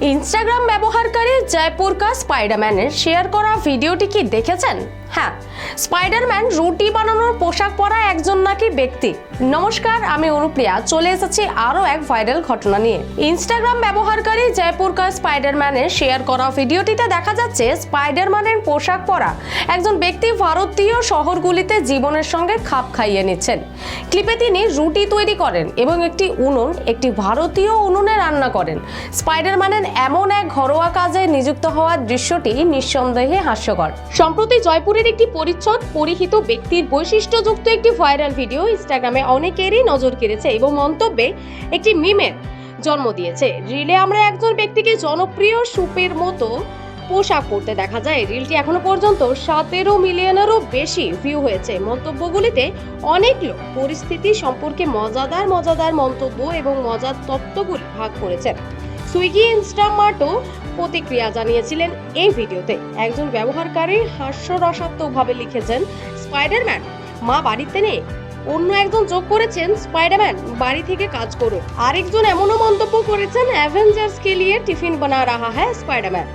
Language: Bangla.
ইনস্টাগ্রাম ব্যবহারকারী জয়পুর কা স্পাইডারম্যানের শেয়ার করা ভিডিওটি কি দেখেছেন? হ্যাঁ স্পাইডারম্যান রুটি বানানোর পোশাক পরা একজন নাকি ব্যক্তি? নমস্কার, আমি অনুপ্রিয়া। চলে এসেছি আরও এক ভাইরাল ঘটনা নিয়ে। ইনস্টাগ্রাম ব্যবহারকারী জয়পুর কা স্পাইডারম্যানের শেয়ার করা ভিডিওটিতে দেখা যাচ্ছে স্পাইডারম্যানের পোশাক পরা একজন ব্যক্তি ভারতীয় শহরগুলিতে জীবনের সঙ্গে খাপ খাইয়ে নিচ্ছেন। ক্লিপে তিনি রুটি তৈরি করেন এবং একটি উনুন, একটি ভারতীয় উনুনে রান্না করেন। স্পাইডারম্যানের এমন এক ঘরোয়া কাজে নিযুক্ত হওয়ার দৃশ্যটি নিঃসন্দেহে হাস্যকর। সম্প্রতি জয়পুরের একটি পরিচ্ছদ পরিহিত ব্যক্তির বৈশিষ্ট্যযুক্ত একটি ভাইরাল ভিডিও ইনস্টাগ্রামে অনেকেরই নজর কেড়েছে এবং মন্তব্যে একটি মিমের জন্ম দিয়েছে। রিলে আমরা একজন ব্যক্তিকে জনপ্রিয় সুপের মতো পোশাক পরতে দেখা যায়। রিলটি এখনও পর্যন্ত সতেরো মিলিয়নেরও বেশি ভিউ হয়েছে। মন্তব্যগুলিতে অনেক লোক পরিস্থিতি সম্পর্কে মজাদার মজাদার মন্তব্য এবং মজার তত্ত্বগুলি ভাগ করেছেন। সুইগি ইনস্টামার্টও প্রতিক্রিয়া জানিয়েছিলেন এই ভিডিওতে। একজন ব্যবহারকারী হাস্যরসাত্মকভাবে লিখেছেন, স্পাইডারম্যান, মা বাড়িতে নেই। অন্য একজন যোগ করেছেন, স্পাইডারম্যান, বাড়ি থেকে কাজ করুন আরেকজন এমনও মন্তব্য করেছেন, অ্যাভেঞ্জার্স কে লিয়ে টিফিন বানা রাহা হ্যাঁ স্পাইডারম্যান।